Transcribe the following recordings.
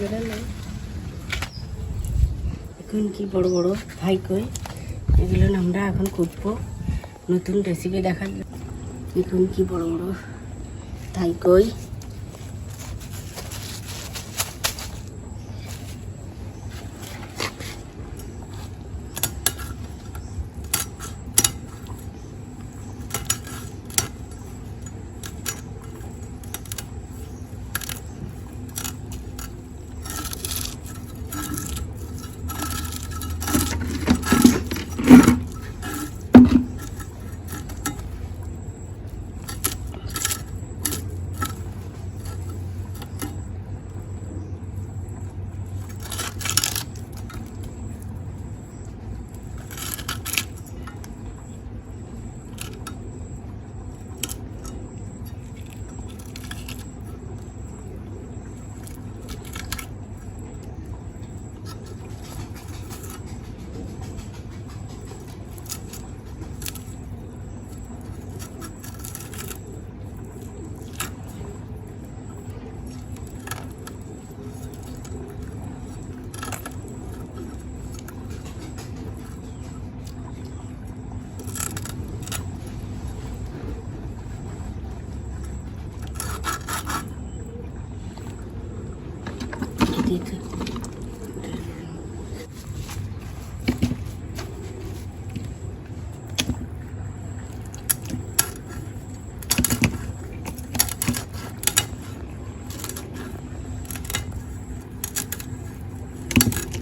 বেরোলো। এখন কি বড় বড় ভাই কই? এগুলো আমরা এখন করব নতুন রেসিপি দেখার এখন কি বড় বড় থাই কই?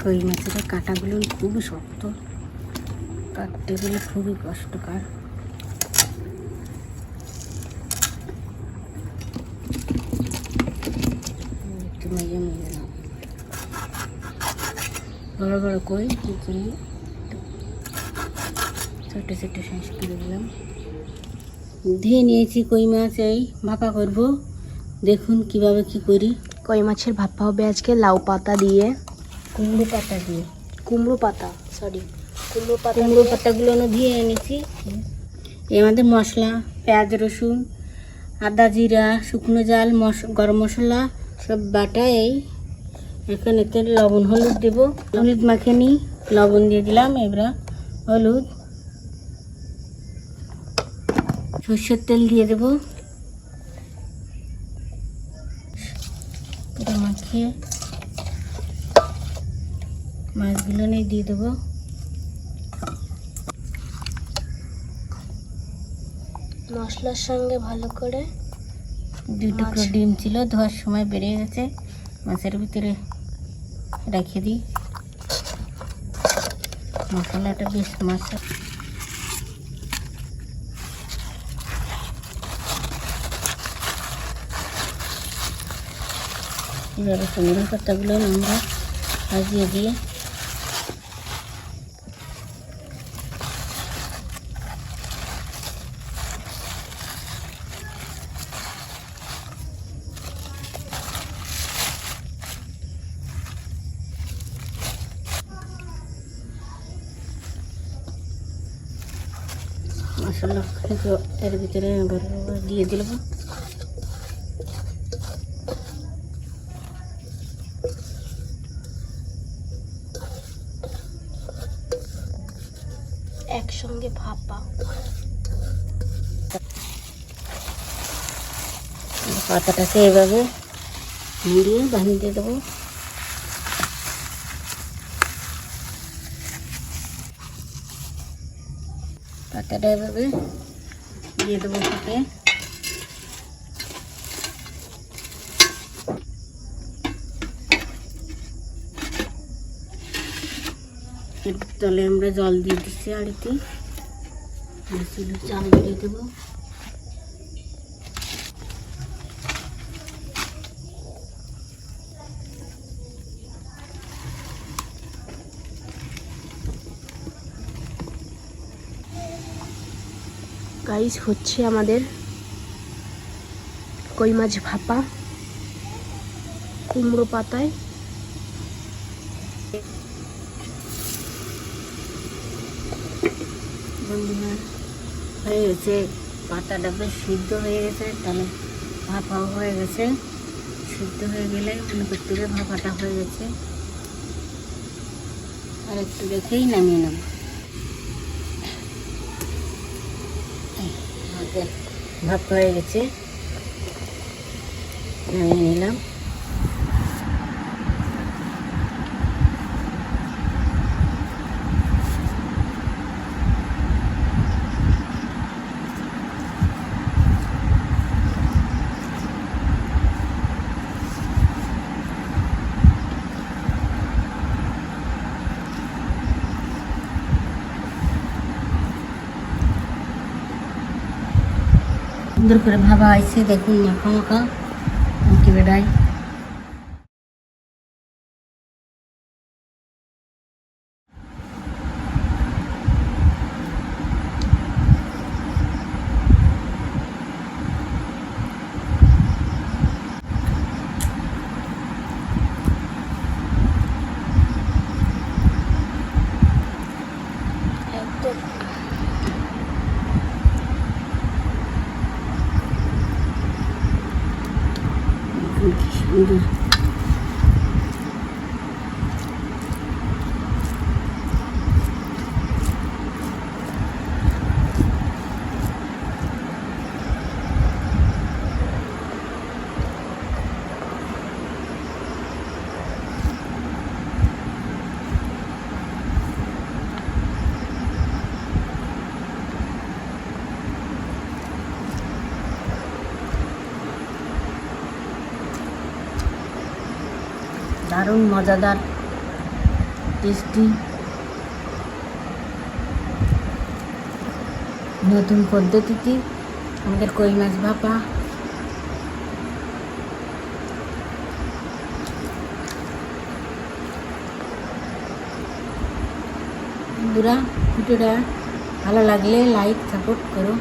কই মাছের কাঁটাগুলো খুবই শক্ত। কাটতে গেলে খুবই কষ্টকর। বড় বড় কই কুচুরি ছোটো ছোটো শ্বাস করে দিলাম। ধুয়ে নিয়েছি কই মাছ এই, ভাপা করব। দেখুন কীভাবে কি করি। কই মাছের ভাপা হবে আজকে, লাউ পাতা দিয়ে। কুমড়ো পাতা দিয়ে। কুমড়ো পাতা সরি কুমড়ো পাতা কুমড়ো পাতাগুলো ধুয়ে এনেছি। এর মধ্যে মশলা পেঁয়াজ রসুন আদা জিরা শুকনো জাল মশ গরম মশলা সব বাটা এই এখন এতে লবণ হলুদ দেবো। হলুদ মাখে নিই লবণ দিয়ে দিলাম এবার হলুদ। সর্ষের তেল দিয়ে দেবো। দিয়ে দেবো। মশলার সঙ্গে ভালো করে দুই টুকরো ডিম ছিল ধোয়ার সময় বেড়ে গেছে। মাছের ভিতরে রেখে দিই। মশলাটা বেশ মাছ এবারে কুমড়ো পাতাগুলো আমরা ভাজিয়ে দিয়ে মশলা এর ভিতরে দিয়ে দিলাম। একসঙ্গে ভাপা। পাতাটাকে এভাবে মুড়িয়ে বানিয়ে দেবো। পাতাটা এভাবে দিয়ে দেবো থেকে তলে আমরা জল দিয়ে দিচ্ছি আড়িতে চাল দিয়ে দেবো। গাইস হচ্ছে আমাদের কই মাছ ভাপা, কুমড়ো পাতায়। হয়ে গেছে, পাতাটা বেশ সিদ্ধ হয়ে গেছে, তাহলে ভাপাও হয়ে গেছে। সিদ্ধ হয়ে গেলে মনে করতে ভাপাটা হয়ে গেছে। আর একটু রেখেই নামিয়ে নেব এই, আমাদের ভাপ হয়ে গেছে নামিয়ে নিলাম। সুন্দর করে ভাবা হয়েছে দেখুন মাখা মাখা কি বেড়াই একদম দেখুন কি সুন্দর দারুণ মজাদার টেস্টি নতুন পদ্ধতিতে আমাদের কই মাছ ভাপা। বন্ধুরা, ভিডিওটা ভালো লাগলে লাইক সাপোর্ট করো।